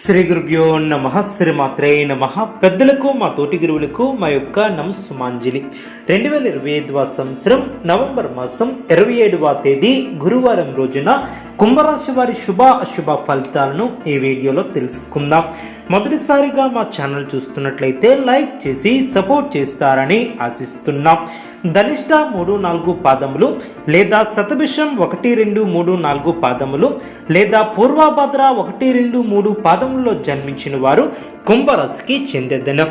శ్రీ గురుభ్యో నమ శ్రీ మాత్రే నమ. పెద్దలకు మా తోటి గురువులకు మా యొక్క నమస్సుమాంజలి. రెండు వేల ఇరవై ఐదవ సంవత్సరం నవంబర్ మాసం ఇరవై ఏడవ తేదీ గురువారం రోజున కుంభరాశి వారి శుభ అశుభ ఫలితాలను ఈ వీడియోలో తెలుసుకుందాం. మొదటిసారిగా మా ఛానల్ చూస్తున్నట్లయితే లైక్ చేసి సపోర్ట్ చేస్తారని ఆశిస్తున్నాం. ధనిష్ట మూడు నాలుగు పాదములు లేదా శతభిషం ఒకటి రెండు మూడు నాలుగు పాదములు లేదా పూర్వభద్ర ఒకటి రెండు మూడు పాదములలో జన్మించిన వారు కుంభరాశికి చెందేదనం.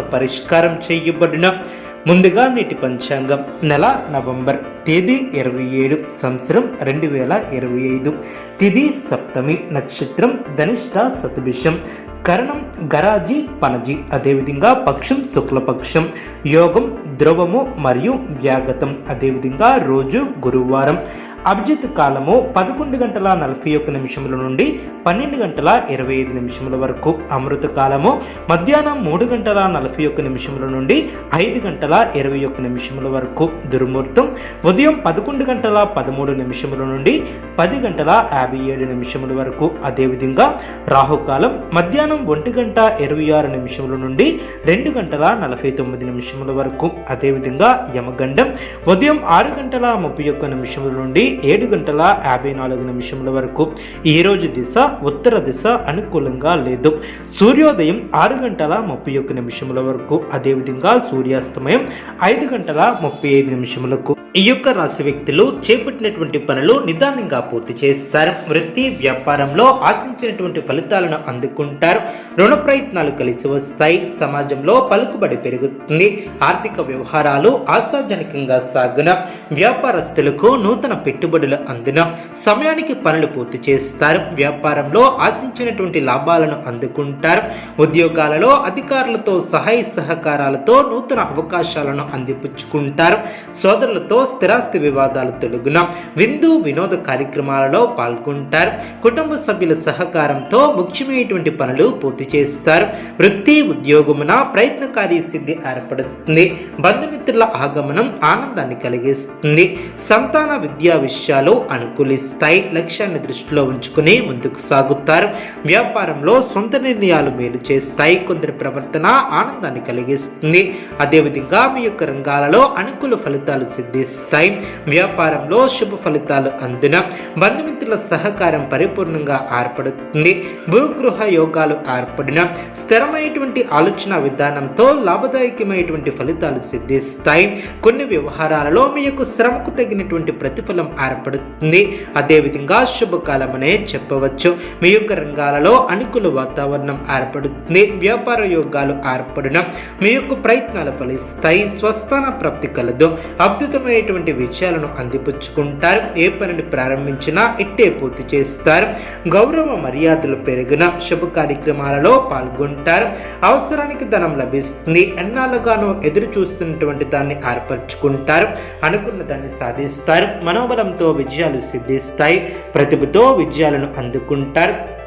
పరిష్కారం చేయబడిన ముందుగా నేటి పంచాంగం. నెల నవంబర్ తేదీ ఇరవై ఏడు సంవత్సరం రెండు వేల ఇరవై ఐదు. తిథి సప్తమి నక్షత్రం ధనిష్ట శతభిషం కరణం గరాజీ పనజి అదేవిధంగా పక్షం శుక్లపక్షం. యోగం ద్రవము మరియు వ్యాగతం అదేవిధంగా రోజు గురువారం. అభిజిత్ కాలము పదకొండు గంటల నలభై ఒక్క నిమిషముల నుండి పన్నెండు గంటల ఇరవై ఐదు నిమిషముల వరకు. అమృత కాలము మధ్యాహ్నం మూడు గంటల నలభై ఒక్క నిమిషముల నుండి ఐదు గంటల ఇరవై ఒక్క నిమిషముల వరకు. దుర్ముహూర్తం ఉదయం పదకొండు గంటల పదమూడు నిమిషముల నుండి పది గంటల యాభై ఏడు నిమిషముల వరకు. అదేవిధంగా రాహుకాలం మధ్యాహ్నం ఒంటి గంట ఇరవై ఆరు నిమిషముల నుండి రెండు గంటల నలభై తొమ్మిది నిమిషముల వరకు. అదేవిధంగా యమగండం ఉదయం ఆరు గంటల ముప్పై ఒక్క నిమిషముల నుండి ఏడు గంటల యాభై నాలుగు నిమిషముల వరకు. ఈ రోజు దిశ ఉత్తర దిశ అనుకూలంగా లేదు. సూర్యోదయం ఆరు గంటల ముప్పై ఒక్క నిమిషముల వరకు. అదేవిధంగా సూర్యాస్తమయం ఐదు గంటల ముప్పై ఐదు నిమిషములకు. ఈ యొక్క రాశి వ్యక్తులు చేపట్టినటువంటి పనులు నిదానంగా పూర్తి చేస్తారు. వృత్తి వ్యాపారంలో ఆశించినటువంటి ఫలితాలను అందుకుంటారు. రుణ ప్రయత్నాలు కలిసి వస్తాయి. సమాజంలో పలుకుబడి పెరుగుతుంది. ఆర్థిక వ్యవహారాలు ఆశాజనకంగా సాగున. వ్యాపారస్తులకు నూతన పెట్టుబడులు అందున సమయానికి పనులు పూర్తి చేస్తారు. వ్యాపారంలో ఆశించినటువంటి లాభాలను అందుకుంటారు. ఉద్యోగాలలో అధికారులతో సహాయ సహకారాలతో నూతన అవకాశాలను అందిపుచ్చుకుంటారు. సోదరులతో స్థిరాస్తి వివాదాలు తొలగున విందు వినోద కార్యక్రమాలలో పాల్గొంటారు. కుటుంబ సభ్యుల సహకారంతో ముఖ్యమైనటువంటి పనులు పూర్తి చేస్తారు. వృత్తి ఉద్యోగమున ప్రయత్నకారి సిద్ధి ఏర్పడుతుంది. బంధుమిత్రుల ఆగమనం ఆనందాన్ని కలిగిస్తుంది. సంతాన విద్యా విషయాలు అనుకూలిస్తాయి. లక్ష్యాన్ని దృష్టిలో ఉంచుకుని ముందుకు సాగుతారు. వ్యాపారంలో సొంత నిర్ణయాలు మేలు చేస్తాయి. కొందరి ప్రవర్తన ఆనందాన్ని కలిగిస్తుంది. అదేవిధంగా మీ యొక్క రంగాలలో అనుకూల ఫలితాలు సిద్ధిస్తాయి. వ్యాపారంలో శుభ ఫలితాలు అందున బంధుమిత్రుల సహకారం పరిపూర్ణంగా ఏర్పడుతుంది. భూగృహ యోగాలు ఏర్పడిన స్థిరమైనటువంటి ఆలోచన విధానంతో లాభదాయకమైనటువంటి ఫలితాలు సిద్ధిస్తాయి. కొన్ని వ్యవహారాలలో మీ యొక్క శ్రమకు తగినటువంటి ప్రతిఫలం ఏర్పడుతుంది. అదేవిధంగా శుభకాలం అనే చెప్పవచ్చు. మీ యొక్క రంగాలలో అనుకూల వాతావరణం ఏర్పడుతుంది. వ్యాపార యోగాలు ఏర్పడిన మీ యొక్క ప్రయత్నాలు ఫలిస్తాయి. స్వస్థాన ప్రాప్తి కలదు. అద్భుతమైనటువంటి విజయాలను అందిపుచ్చుకుంటారు. ఏ పనిని ప్రారంభించినా ఇట్టే పూర్తి చేస్తారు. గౌరవ మర్యాదలు పెరిగిన శుభ కార్యక్రమాలలో పాల్గొంటారు. అవసరానికి ధనం లభిస్తుంది. ఎన్నాళ్ళుగానో ఎదురు చూస్తున్నటువంటి దాన్ని ఏర్పరచుకుంటారు. అనుకున్న దాన్ని సాధిస్తారు. మనోబలంతో విజయాలు సిద్ధిస్తాయి. ప్రతిభతో విజయాలను అందుకుంటారు.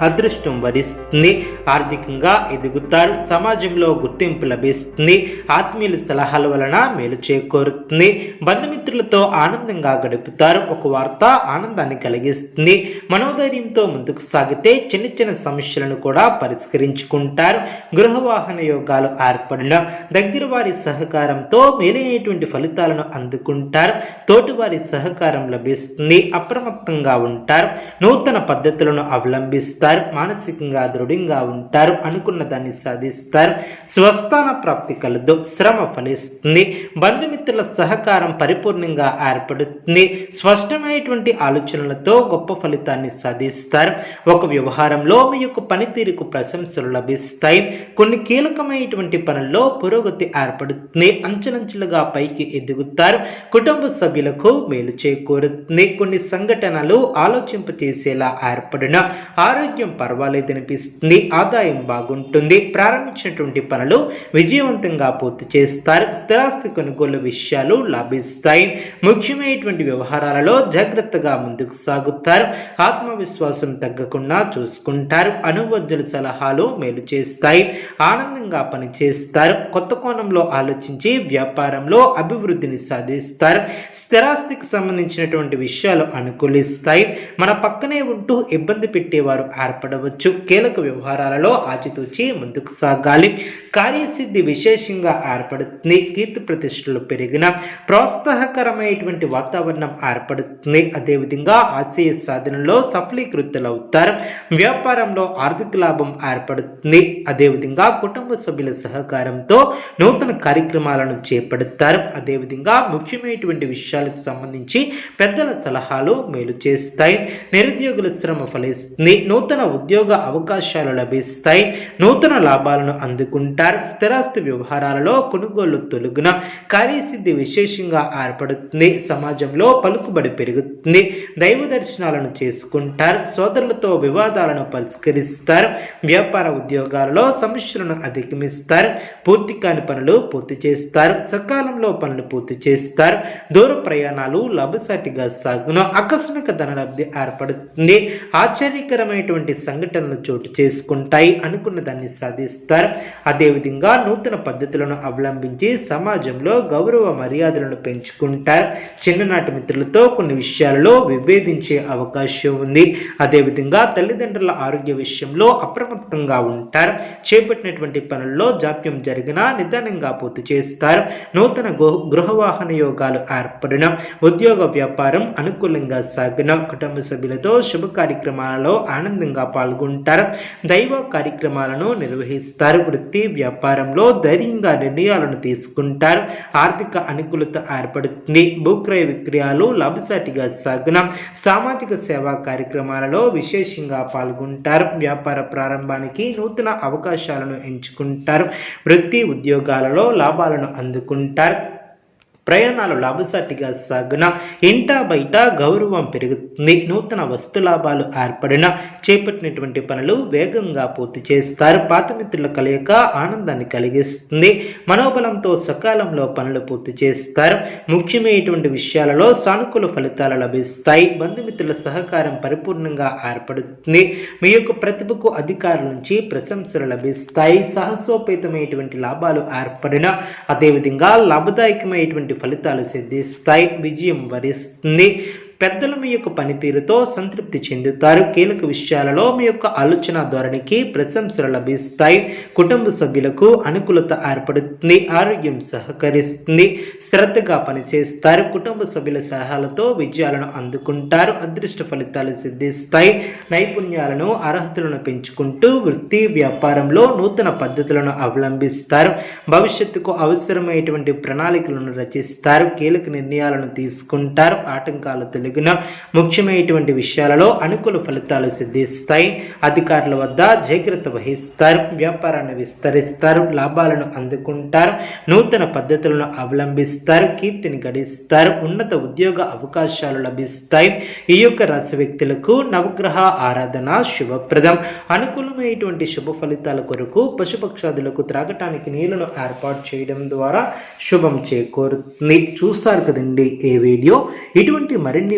అదృష్టం వరిస్తుంది ఆర్థికంగా ఎదుగుతారు సమాజంలో గుర్తింపు లభిస్తుంది ఆత్మీయుల సలహాల వలన మేలు చేకూరుతుంది బంధుమిత్రులతో ఆనందంగా గడుపుతారు ఒక వార్త ఆనందాన్ని కలిగిస్తుంది మనోధైర్యంతో ముందుకు సాగితే చిన్న చిన్న సమస్యలను కూడా పరిష్కరించుకుంటారు గృహవాహన యోగాలు ఏర్పడిన దగ్గర వారి సహకారంతో మేలైనటువంటి ఫలితాలను అందుకుంటారు తోటివారి సహకారం లభిస్తుంది అప్రమత్తంగా ఉంటారు నూతన పద్ధతులను అవలంబిస్తారు మానసికంగా దృఢంగా ఉంటారు అనుకున్న దాన్ని సాధిస్తారు. స్వస్థాన ప్రాప్తి కలదు శ్రమ ఫలిస్తుంది. బంధుమిత్రుల సహకారం పరిపూర్ణంగా ఏర్పడుతుంది. స్పష్టమైనటువంటి ఆలోచనలతో గొప్ప ఫలితాన్ని సాధిస్తారు. ఒక వ్యవహారంలో మీ యొక్క పనితీరుకు ప్రశంసలు లభిస్తాయి. కొన్ని కీలకమైనటువంటి పనుల్లో పురోగతి ఏర్పడుతుంది. అంచెలంచెలుగా పైకి ఎదుగుతారు. కుటుంబ సభ్యులకు మేలు చేకూరుతుంది. కొన్ని సంఘటనలు ఆలోచింపచేసేలా ఏర్పడిన ఆరోగ్య ఆరోగ్యం పర్వాలేదనిపిస్తుంది ఆదాయం బాగుంటుంది. ప్రారంభించినటువంటి పనులు విజయవంతంగా పూర్తి చేస్తారు. స్థిరాస్తి కొనుగోలు విషయాలు లాభిస్తాయి. ముఖ్యమైనటువంటి వ్యవహారాలలో జాగ్రత్తగా ముందుకు సాగుతారు. ఆత్మవిశ్వాసం తగ్గకుండా చూసుకుంటారు. అనువజ్జుల సలహాలు మేలు చేస్తాయి. ఆనందంగా పనిచేస్తారు. కొత్త కోణంలో ఆలోచించి వ్యాపారంలో అభివృద్ధిని సాధిస్తారు. స్థిరాస్తికి సంబంధించినటువంటి విషయాలు అనుకూలిస్తాయి. మన పక్కనే ఉంటూ ఇబ్బంది పెట్టేవారు ఏర్పడవచ్చు. కీలక వ్యవహారాలలో ఆచితూచి ముందుకు సాగాలి. కార్యసిద్ధి విశేషంగా ఏర్పడుతుంది. కీర్తి ప్రతిష్టలు పెరిగిన ప్రోత్సాహకరమైనటువంటి వాతావరణం ఏర్పడుతుంది. అదేవిధంగా ఆశయ సాధనలో సఫలీకృతులవుతారు. వ్యాపారంలో ఆర్థిక లాభం ఏర్పడుతుంది. అదేవిధంగా కుటుంబ సభ్యుల సహకారంతో నూతన కార్యక్రమాలను చేపడతారు. అదేవిధంగా ముఖ్యమైనటువంటి విషయాలకు సంబంధించి పెద్దల సలహాలు మేలు చేస్తాయి. నిరుద్యోగుల శ్రమ ఫలిస్తుంది. నూతన ఉద్యోగ అవకాశాలు లభిస్తాయి. నూతన లాభాలను అందుకుంటారు. స్థిరాస్తి వ్యవహారాలలో కొనుగోలు తొలుగున కార్యసిద్ధి విశేషంగా ఏర్పడుతుంది. సమాజంలో పలుకుబడి పెరుగుతుంది. దైవ దర్శనాలను చేసుకుంటారు. సోదరులతో వివాదాలను పరిష్కరిస్తారు. వ్యాపార ఉద్యోగాలలో సమస్యలను అధిగమిస్తారు. పూర్తి కాని పనులు పూర్తి చేస్తారు. సకాలంలో పనులు పూర్తి చేస్తారు. దూర ప్రయాణాలు లాభసాటిగా సాగును. ఆకస్మిక ధనలబ్ధి ఏర్పడుతుంది. ఆశ్చర్యకరమైనటువంటి సంఘటనలు చోటు చేసుకుంటాయి అనుకున్న దాన్ని సాధిస్తారు. అదేవిధంగా నూతన పద్ధతులను అవలంబించి సమాజంలో గౌరవ మర్యాదలను పెంచుకుంటారు. చిన్ననాటి మిత్రులతో కొన్ని విషయాలలో విభేదించే అవకాశం ఉంది. అదేవిధంగా తల్లిదండ్రుల ఆరోగ్య విషయంలో అప్రమత్తంగా ఉంటారు. చేపట్టినటువంటి పనుల్లో జాప్యం జరిగినా నిదానంగా పూర్తి చేస్తారు. నూతన గృహ గృహవాహన యోగాలు ఏర్పడిన ఉద్యోగ వ్యాపారం అనుకూలంగా సాగిన కుటుంబ సభ్యులతో శుభ కార్యక్రమాలలో ఆనందంగా పాల్గొంటారు. దైవ కార్యక్రమాలను నిర్వహిస్తారు. వృత్తి వ్యాపారంలో ధైర్యంగా నిర్ణయాలను తీసుకుంటారు. ఆర్థిక అనుకూలత ఏర్పడుతుంది. భూక్రయ విక్రయాలు లాభసాటిగా సాగిన. సామాజిక సేవా కార్యక్రమాలలో విశేషంగా పాల్గొంటారు. వ్యాపార ప్రారంభానికి నూతన అవకాశాలను ఎంచుకుంటారు. వృత్తి ఉద్యోగాలలో లాభాలను అందుకుంటారు. ప్రయాణాలు లాభసాటిగా సాగున ఇంట బయట గౌరవం పెరుగుతుంది. నూతన వస్తు లాభాలు ఏర్పడిన చేపట్టినటువంటి పనులు వేగంగా పూర్తి చేస్తారు. పాత మిత్రుల కలయిక ఆనందాన్ని కలిగిస్తుంది. మనోబలంతో సకాలంలో పనులు పూర్తి చేస్తారు. ముఖ్యమైనటువంటి విషయాలలో సానుకూల ఫలితాలు లభిస్తాయి. బంధుమిత్రుల సహకారం పరిపూర్ణంగా ఏర్పడుతుంది. మీ యొక్క ప్రతిభకు అధికారుల నుంచి ప్రశంసలు లభిస్తాయి. సాహసోపేతమైనటువంటి లాభాలు ఏర్పడిన అదేవిధంగా లాభదాయకమైనటువంటి ఫలితాలు సిద్ధిస్తాయి విజయం వరిస్తుంది. పెద్దలు మీ యొక్క పనితీరుతో సంతృప్తి చెందుతారు. కీలక విషయాలలో మీ యొక్క ఆలోచన ధోరణికి ప్రశంసలు లభిస్తాయి. కుటుంబ సభ్యులకు అనుకూలత ఏర్పడుతుంది. ఆరోగ్యం సహకరిస్తుంది. శ్రద్ధగా పనిచేస్తారు. కుటుంబ సభ్యుల సలహాలతో విజయాలను అందుకుంటారు. అదృష్ట ఫలితాలు సిద్ధిస్తాయి. నైపుణ్యాలను అర్హతలను పెంచుకుంటూ వృత్తి వ్యాపారంలో నూతన పద్ధతులను అవలంబిస్తారు. భవిష్యత్తుకు అవసరమైనటువంటి ప్రణాళికలను రచిస్తారు. కీలక నిర్ణయాలను తీసుకుంటారు. ఆటంకాలు తొలగి అందుకున్న ముఖ్యమైనటువంటి విషయాలలో అనుకూల ఫలితాలు సిద్ధిస్తాయి. అధికారుల వద్ద జాగ్రత్త వహిస్తారు. వ్యాపారాన్ని విస్తరిస్తారు. లాభాలను అందుకుంటారు. నూతన పద్ధతులను అవలంబిస్తారు. కీర్తిని గడిస్తారు. ఉన్నత ఉద్యోగ అవకాశాలు లభిస్తాయి. ఈ యొక్క రాశి వ్యక్తులకు నవగ్రహ ఆరాధన శుభప్రదం. అనుకూలమైనటువంటి శుభ ఫలితాల కొరకు పశుపక్షాదులకు త్రాగటానికి నీళ్ళను ఏర్పాటు చేయడం ద్వారా శుభం చేకూరుతుంది. చూస్తారు కదండి ఏ వీడియో. ఇటువంటి మరిన్ని